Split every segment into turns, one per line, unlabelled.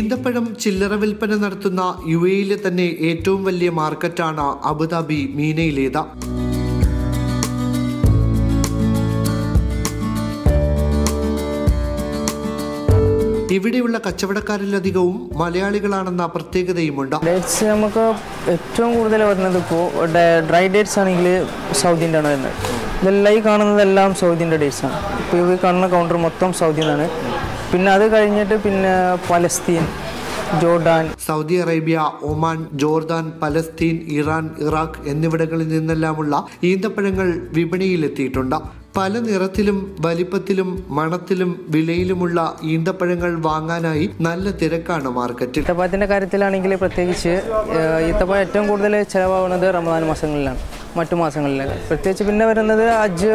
ഈന്തപ്പഴം ചില്ലറ വിൽപ്പന നടത്തുന്ന യു എയിലെ തന്നെ ഏറ്റവും വലിയ മാർക്കറ്റാണ് അബുദാബി മീനയിലേത്. ഇവിടെയുള്ള കച്ചവടക്കാരിലധികവും മലയാളികളാണെന്ന പ്രത്യേകതയുമുണ്ട്.
ഡേറ്റ്സ് നമുക്ക് ഏറ്റവും കൂടുതൽ വരുന്നത് ഇപ്പോൾ ഡ്രൈ ഡേറ്റ്സ് ആണെങ്കിൽ സൗദിന്റെ ആണ് വരുന്നത്. ഇതെല്ലാം ഈ കാണുന്നതെല്ലാം സൗദിന്റെ ഡേറ്റ്സ് ആണ്. ഇപ്പോൾ ഈ കാണുന്ന കൗണ്ടർ മൊത്തം സൗദിന്നാണ് പിന്നെ അത് കഴിഞ്ഞിട്ട് പിന്നെ Palestine Jordan
Saudi Arabia Oman Jordan Palestine Iran Iraq എന്നിവിടങ്ങളിൽ നിന്നെല്ലാമുള്ള ഈന്തപ്പഴങ്ങൾ വിപണിയിലെത്തിയിട്ടുണ്ട്. പല നിറത്തിലും വലിപ്പത്തിലും മണത്തിലും വിലയിലുമുള്ള ഈന്തപ്പഴങ്ങൾ വാങ്ങാനായി നല്ല തിരക്കാണ് മാർക്കറ്റിൽ.
ഈത്തപ്പഴത്തിന്റെ കാര്യത്തിലാണെങ്കിൽ പ്രത്യേകിച്ച് ഈത്തപ്പഴം ഏറ്റവും കൂടുതൽ ചിലവാകുന്നത് റമദാൻ മാസങ്ങളിലാണ്. മറ്റു മാസങ്ങളിൽ പ്രത്യേകിച്ച് പിന്നെ വരുന്നത് അജ്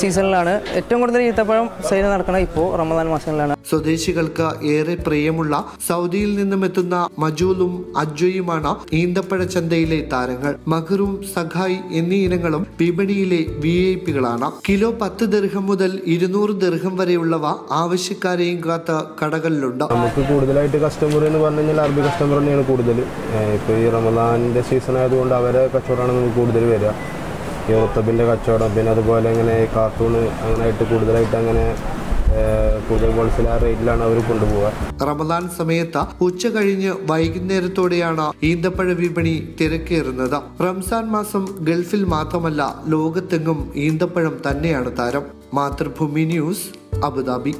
സീസണിലാണ്. ഏറ്റവും കൂടുതൽ ഈത്തപ്പഴം സെയിൽ നടക്കുന്നത് ഇപ്പോൾ റമദാൻ മാസങ്ങളിലാണ്.
സ്വദേശികൾക്ക് ഏറെ പ്രിയമുള്ള സൗദിയിൽ നിന്നും എത്തുന്ന മജൂലും അജ്വയുമാണ് ഈന്തപ്പഴ ചന്തയിലെ താരങ്ങൾ. മഹറും സഖായ് എന്നീ ഇനങ്ങളും വിപണിയിലെ വി ഐ പികളാണ് കിലോ പത്ത് ദീർഘം മുതൽ ഇരുന്നൂറ് ദീർഘം വരെയുള്ളവ ആവശ്യക്കാരെയും കാത്ത കടകളിലുണ്ട്.
നമുക്ക് കൂടുതലായിട്ട് കസ്റ്റമർ എന്ന് പറഞ്ഞു കഴിഞ്ഞാൽ അറബി കസ്റ്റമർ തന്നെയാണ് കൂടുതൽ. ഇപ്പോൾ ഈ റമദാന്റെ സീസൺ ആയതുകൊണ്ട് അവരെ കച്ചവടമാണ് നമുക്ക് കൂടുതൽ വരിക. ഈ റുത്തബിന്റെ കച്ചവടം പിന്നെ അതുപോലെ ഇങ്ങനെ കാർട്ടൂൺ അങ്ങനെയായിട്ട് കൂടുതലായിട്ട് അങ്ങനെ റേറ്റിലാണ് അവർ
റമദാൻ സമയത്ത് ഉച്ച കഴിഞ്ഞ് വൈകുന്നേരത്തോടെയാണ് ഈന്തപ്പഴ വിപണി തിരക്കേറുന്നത്. റംസാൻ മാസം ഗൾഫിൽ മാത്രമല്ല ലോകത്തെങ്ങും ഈന്തപ്പഴം തന്നെയാണ് താരം. Mathrubhumi news Abu Dhabi.